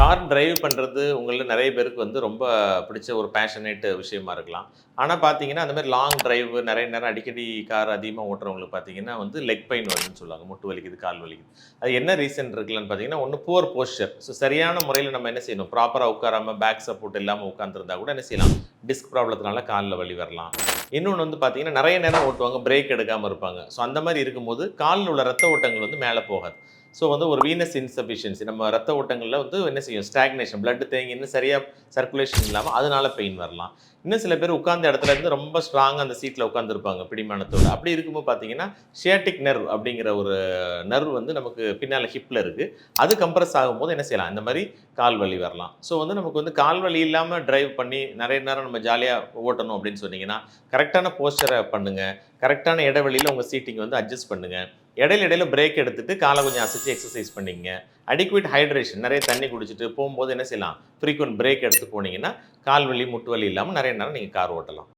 Car drive பண்ணுறது உங்களில் நிறைய பேருக்கு வந்து ரொம்ப பிடிச்ச ஒரு பேஷனேட் விஷயமா இருக்கலாம். ஆனால் பார்த்தீங்கன்னா அந்த மாதிரி லாங் டிரைவ் நிறைய நேரம் அடிக்கடி கார் அதிகமாக ஓட்டுறவங்களுக்கு பார்த்தீங்கன்னா வந்து லெக் பெயின் வருதுன்னு சொல்லுவாங்க. முட்டு வலிக்குது கால் வலிக்குது. அது என்ன ரீசன் இருக்குல்லன்னு பார்த்தீங்கன்னா ஒன்று புவர் போஸ்டர் ஸோ சரியான முறையில் நம்ம என்ன செய்யணும்? ப்ராப்பராக உட்காராம பேக் சப்போர்ட் இல்லாமல் உட்காந்துருந்தா கூட என்ன செய்யலாம்? டிஸ்க் ப்ராப்ளத்தினால காலில் வலி வரலாம். இன்னொன்று வந்து பார்த்தீங்கன்னா நிறைய நேரம் ஓட்டுவாங்க. பிரேக் எடுக்காமல் இருப்பாங்க. ஸோ அந்த மாதிரி இருக்கும்போது காலில் உள்ள ரத்த ஓட்டங்கள் வந்து மேலே போகாது. ஸோ வந்து ஒரு வீனஸ் இன்சஃபிஷியன்சி நம்ம ரத்த ஓட்டங்களில் வந்து என்ன செய்யும்? ஸ்டாக்னேஷன் பிளட் தேங்கி இன்னும் சரியாக சர்க்குலேஷன் இல்லாமல் அதனால பெயின் வரலாம். இன்னும் சில பேர் உட்கார்ந்த இடத்துல இருந்து ரொம்ப ஸ்ட்ராங்காக அந்த சீட்டில் உட்காந்துருப்பாங்க பிடிமானத்தோடு. அப்படி இருக்கும்போது பார்த்தீங்கன்னா ஷியாட்டிக் நர்வ் அப்படிங்கிற ஒரு நர்வ் வந்து நமக்கு பின்னால் ஹிப்பில் இருக்குது அது கம்ப்ரஸ் ஆகும்போது என்ன செய்யலாம்? இந்த மாதிரி கால் வலி வரலாம். ஸோ வந்து நமக்கு வந்து கால் வலி இல்லாமல் டிரைவ் பண்ணி நிறைய நேரம் நம்ம ஜாலியாக ஓட்டணும் அப்படின்னு சொன்னீங்கன்னா கரெக்டான போஸ்டரை பண்ணுங்கள் கரெக்டான இடைவெளியில் உங்கள் சீட்டிங் வந்து அட்ஜஸ்ட் பண்ணுங்கள் இடையில இடையில பிரேக் எடுத்துட்டு காலை கொஞ்சம் அசைச்சு எக்ஸசைஸ் பண்ணிங்க. அடிக்குவேட் ஹைட்ரேஷன் நிறைய தண்ணி குடிச்சிட்டு போகும்போது என்ன செய்யலாம்? ஃப்ரீக்வெண்ட் பிரேக் எடுத்து போனீங்கன்னா கால் வலி முட்டு வலி இல்லாமல் நிறைய நேரம் நீங்கள் கார் ஓட்டலாம்.